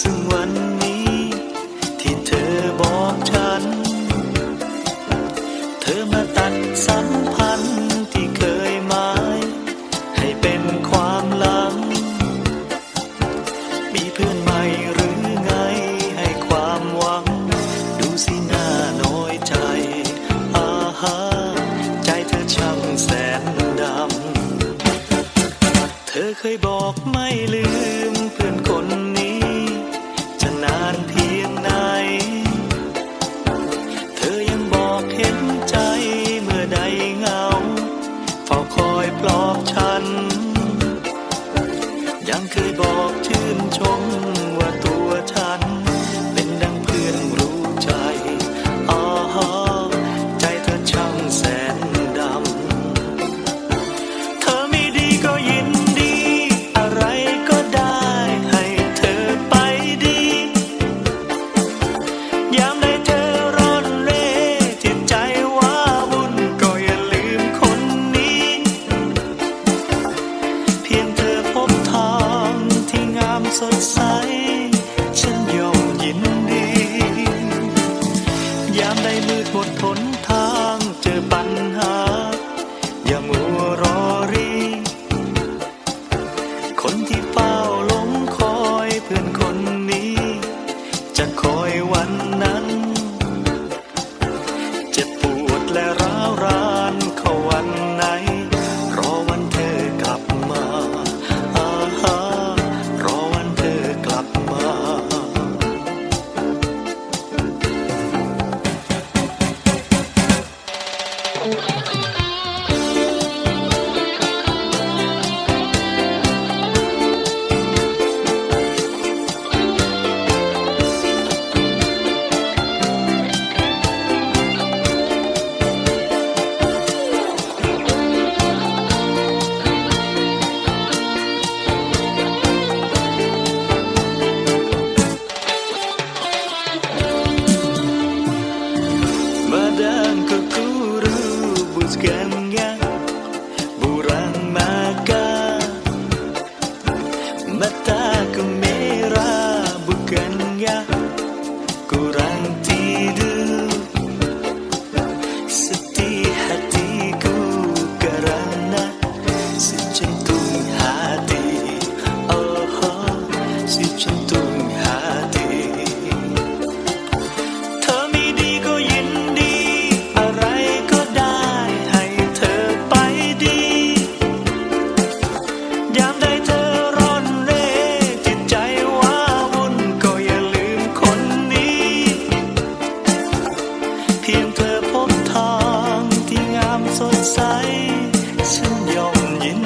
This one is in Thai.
ซึ่งวันนี้ ที่เธอบอกฉัน เธอมาตัดสัมพันธ์ที่เคยหมาย ให้เป็นความลัง มีเพื่อนใหม่หรือไงให้ความหวัง ดูสิหน้าน้อยใจ อาฮาใจเธอช่ำแสนดำ เธอเคยบอกไม่ลืมเพื่อนคนนี้ คือบ่ ร้อง dengannya Buran maka Mataku merah bukannya Kurang tidur. พียงเธอพบทางที่งามสดใสฉันยอมยิน